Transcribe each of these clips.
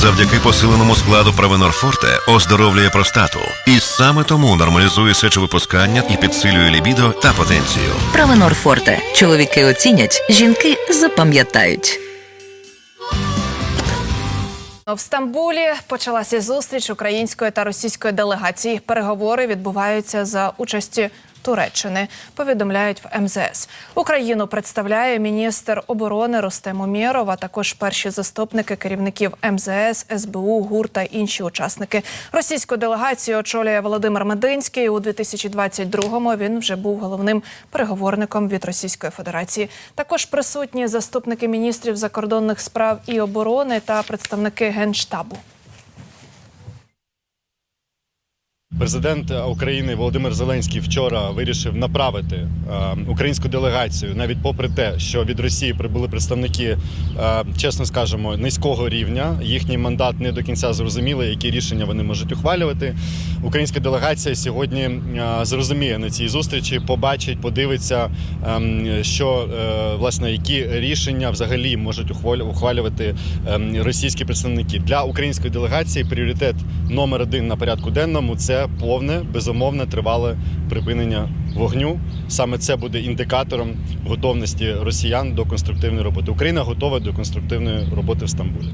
Завдяки посиленому складу Провенор Форте оздоровлює простату. І саме тому нормалізує сечовипускання і підсилює лібідо та потенцію. Правонор Форте. Чоловіки оцінять, жінки запам'ятають. В Стамбулі почалася зустріч української та російської делегацій. Переговори відбуваються за участі Туреччини. Повідомляють в МЗС. Україну представляє міністр оборони Рустем Умєров, а також перші заступники керівників МЗС, СБУ, ГУР та інші учасники. Російську делегацію очолює Володимир Мединський. У 2022-му він вже був головним переговорником від Російської Федерації. Також присутні заступники міністрів закордонних справ і оборони та представники генштабу. Президент України Володимир Зеленський вчора вирішив направити е, українську делегацію, навіть попри те, що від Росії прибули представники, е, чесно скажемо, низького рівня. Їхній мандат не до кінця зрозумілий, які рішення вони можуть ухвалювати. Українська делегація сьогодні е, зрозуміє на цій зустрічі, побачить, подивиться, е, що власне які рішення взагалі можуть ухвалю- ухвалювати е, російські представники для української делегації. Пріоритет номер один на порядку денному це повне безумовне тривале припинення вогню. Саме це буде індикатором готовності росіян до конструктивної роботи. Україна готова до конструктивної роботи в Стамбулі.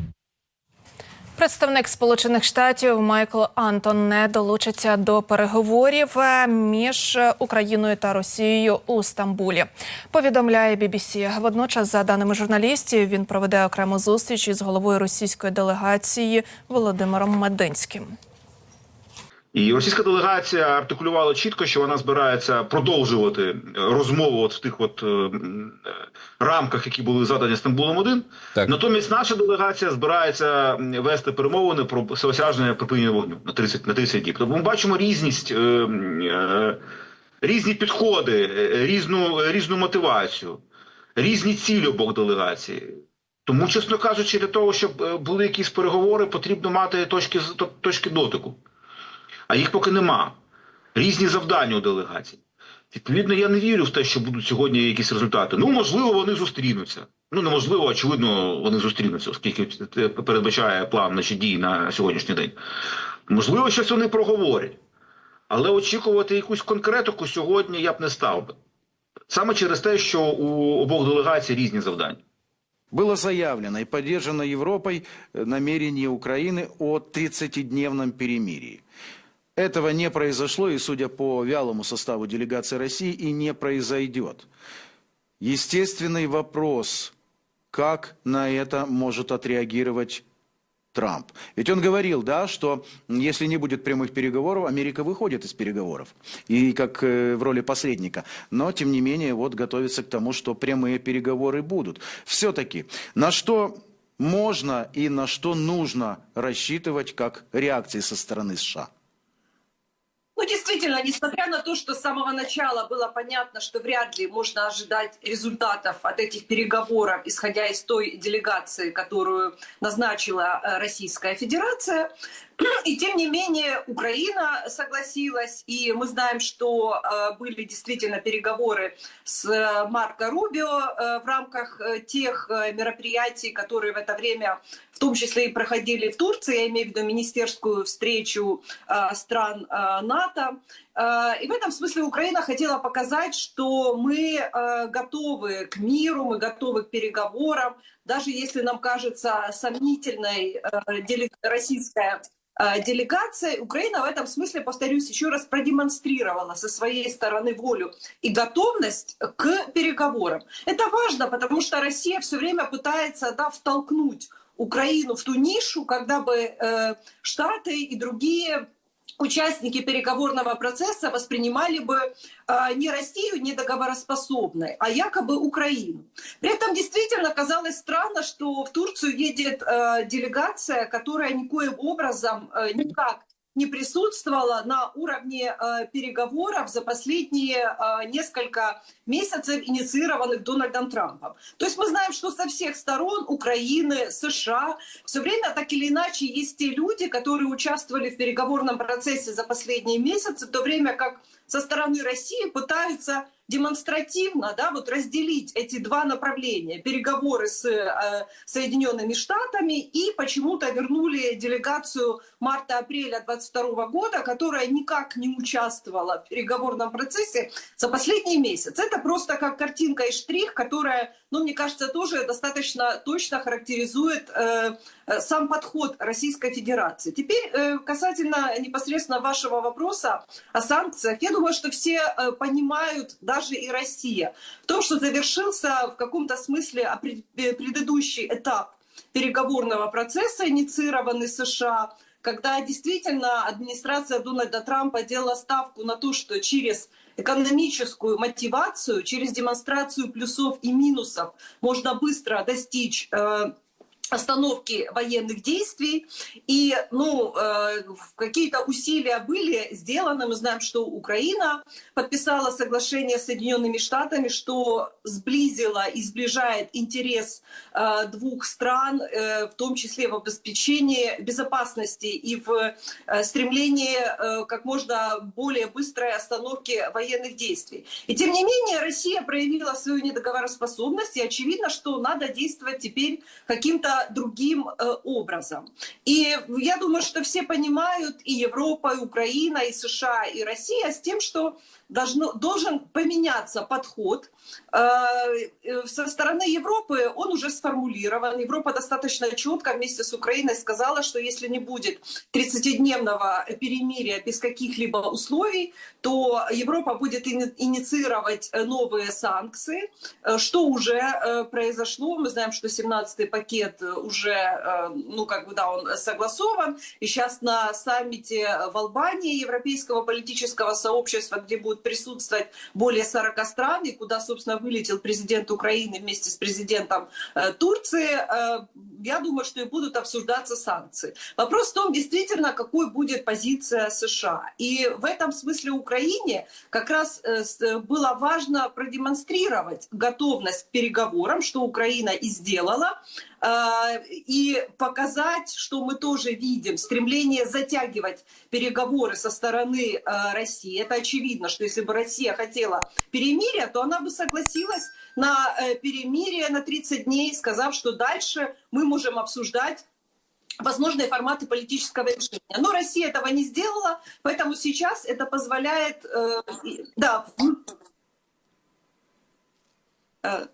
Представник Сполучених Штатів Майкл Антон не долучиться до переговорів е, між Україною та Росією у Стамбулі. Повідомляє BBC. Водночас, за даними журналістів, він проведе окрему зустріч із головою російської делегації Володимиром Мединським. І російська делегація артикулювала чітко, що вона збирається продовжувати розмову от в тих от е, е, рамках, які були задані Стамбулом 1 Так. Натомість наша делегація збирається вести перемовини про всеосяжне припинення вогню на 30, на 30 діб. Тобто ми бачимо різність, е, е, різні підходи, е, різну, е, різну мотивацію, різні цілі обох делегацій. Тому, чесно кажучи, для того, щоб е, були якісь переговори, потрібно мати точки, точки дотику а їх поки нема. Різні завдання у делегацій. Відповідно, я не вірю в те, що будуть сьогодні якісь результати. Ну, можливо, вони зустрінуться. Ну, неможливо, очевидно, вони зустрінуться, оскільки це передбачає план наші дії на сьогоднішній день. Можливо, щось вони проговорять. Але очікувати якусь конкретику сьогодні я б не став би. Саме через те, що у обох делегацій різні завдання. Было заявлено и поддержано Европой э, намерение Украины о 30-дневном перемирии. Этого не произошло и, судя по вялому составу делегации России, и не произойдет. Естественный вопрос, как на это может отреагировать Трамп. Ведь он говорил, да, что если не будет прямых переговоров, Америка выходит из переговоров. И как э, в роли посредника. Но, тем не менее, вот готовится к тому, что прямые переговоры будут. Все-таки, на что можно и на что нужно рассчитывать как реакции со стороны США? Ну, действительно, несмотря на то, что с самого начала было понятно, что вряд ли можно ожидать результатов от этих переговоров, исходя из той делегации, которую назначила э, Российская Федерация, и тем не менее Украина согласилась, и мы знаем, что э, были действительно переговоры с э, Марко Рубио э, в рамках тех мероприятий, которые в это время в том числе и проходили в Турции, я имею в виду министерскую встречу стран НАТО. И в этом смысле Украина хотела показать, что мы готовы к миру, мы готовы к переговорам, даже если нам кажется сомнительной российская делегация, Украина в этом смысле, повторюсь, еще раз продемонстрировала со своей стороны волю и готовность к переговорам. Это важно, потому что Россия все время пытается да, втолкнуть Украину в ту нишу, когда бы э, Штаты и другие участники переговорного процесса воспринимали бы э, не Россию недоговороспособной, а якобы Украину. При этом действительно казалось странно, что в Турцию едет э, делегация, которая никоим образом э, никак не присутствовала на уровне э, переговоров за последние э, несколько месяцев, инициированных Дональдом Трампом. То есть мы знаем, что со всех сторон Украины, США все время так или иначе есть те люди, которые участвовали в переговорном процессе за последние месяцы, в то время как со стороны России пытаются демонстративно, да, вот разделить эти два направления, переговоры с э, Соединенными Штатами и почему-то вернули делегацию марта-апреля 22 года, которая никак не участвовала в переговорном процессе за последний месяц. Это просто как картинка и штрих, которая, ну, мне кажется, тоже достаточно точно характеризует э, сам подход Российской Федерации. Теперь э, касательно непосредственно вашего вопроса о санкциях, я думаю, что все э, понимают, даже и Россия, в том, что завершился в каком-то смысле э, предыдущий этап переговорного процесса, инициированный США, когда действительно администрация Дональда Трампа делала ставку на то, что через экономическую мотивацию, через демонстрацию плюсов и минусов можно быстро достичь э, остановки военных действий. И ну, э, какие-то усилия были сделаны. Мы знаем, что Украина подписала соглашение с Соединенными Штатами, что сблизило и сближает интерес э, двух стран, э, в том числе в обеспечении безопасности и в э, стремлении э, как можно более быстрой остановки военных действий. И тем не менее Россия проявила свою недоговороспособность, и очевидно, что надо действовать теперь каким-то другим э, образом. И я думаю, что все понимают, и Европа, и Украина, и США, и Россия, с тем, что должно, должен поменяться подход. Э, со стороны Европы он уже сформулирован. Европа достаточно четко вместе с Украиной сказала, что если не будет 30-дневного перемирия без каких-либо условий, то Европа будет инициировать новые санкции, э, что уже э, произошло. Мы знаем, что 17-й пакет уже, ну, как бы, да, он согласован. И сейчас на саммите в Албании Европейского политического сообщества, где будут присутствовать более 40 стран, и куда, собственно, вылетел президент Украины вместе с президентом э, Турции, э, я думаю, что и будут обсуждаться санкции. Вопрос в том, действительно, какой будет позиция США. И в этом смысле Украине как раз э, было важно продемонстрировать готовность к переговорам, что Украина и сделала, э, и показать, что мы тоже видим стремление затягивать переговоры со стороны э, России. Это очевидно, что если бы Россия хотела перемирия, то она бы согласилась на перемирие на 30 дней, сказав, что дальше мы можем обсуждать возможные форматы политического решения. Но Россия этого не сделала, поэтому сейчас это позволяет... Э, да, э,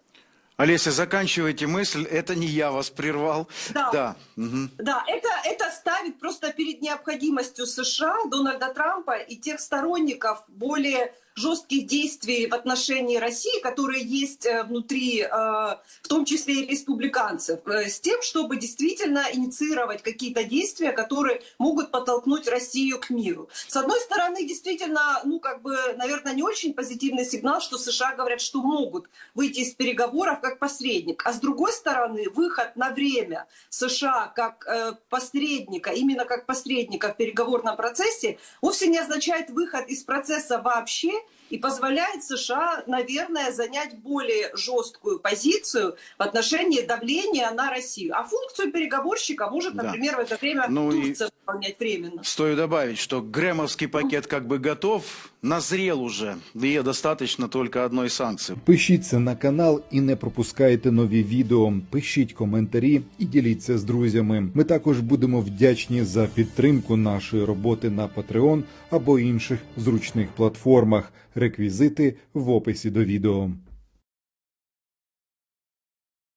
Олеся, заканчивайте мысль, это не я вас прервал. Да, да, угу. да это, это ставит просто перед необходимостью США, Дональда Трампа и тех сторонников более жестких действий в отношении России, которые есть э, внутри, э, в том числе и республиканцев, э, с тем, чтобы действительно инициировать какие-то действия, которые могут подтолкнуть Россию к миру. С одной стороны, действительно, ну, как бы, наверное, не очень позитивный сигнал, что США говорят, что могут выйти из переговоров как посредник. А с другой стороны, выход на время США как посредника, именно как посредника в переговорном процессе, вовсе не означает выход из процесса вообще, и позволяет США, наверное, занять более жесткую позицию в отношении давления на Россию. А функцию переговорщика может, например, да. в это время ну Турция и выполнять временно. Стою добавить, что гремовский пакет как бы готов, назрел уже, Є достаточно только одної санкції. Пишіться на канал і не пропускайте нові відео. Пишіть коментарі і діліться з друзями. Ми також будемо вдячні за підтримку нашої роботи на Patreon або інших зручних платформах. Реквізити в описі до відео.